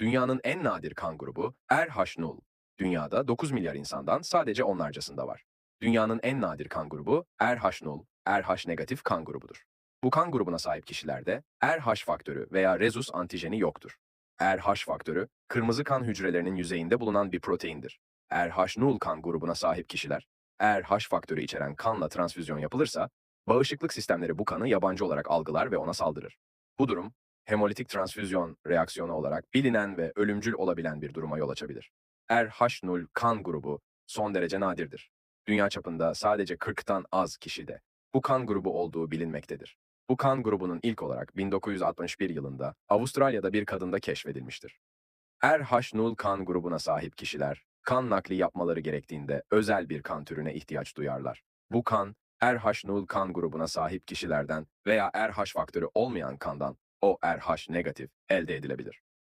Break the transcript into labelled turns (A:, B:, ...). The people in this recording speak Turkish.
A: Dünyanın en nadir kan grubu RH0. Dünyada 9 milyar insandan sadece onlarcasında var. Dünyanın en nadir kan grubu RH0, RH negatif kan grubudur. Bu kan grubuna sahip kişilerde RH faktörü veya rezus antijeni yoktur. RH faktörü, kırmızı kan hücrelerinin yüzeyinde bulunan bir proteindir. RH0 kan grubuna sahip kişiler, RH faktörü içeren kanla transfüzyon yapılırsa, bağışıklık sistemleri bu kanı yabancı olarak algılar ve ona saldırır. Bu durum, hemolitik transfüzyon reaksiyonu olarak bilinen ve ölümcül olabilen bir duruma yol açabilir. RH0 kan grubu son derece nadirdir. Dünya çapında sadece 40'tan az kişide bu kan grubu olduğu bilinmektedir. Bu kan grubunun ilk olarak 1961 yılında Avustralya'da bir kadında keşfedilmiştir. RH0 kan grubuna sahip kişiler kan nakli yapmaları gerektiğinde özel bir kan türüne ihtiyaç duyarlar. Bu kan RH0 kan grubuna sahip kişilerden veya RH faktörü olmayan kandan o RH negatif elde edilebilir.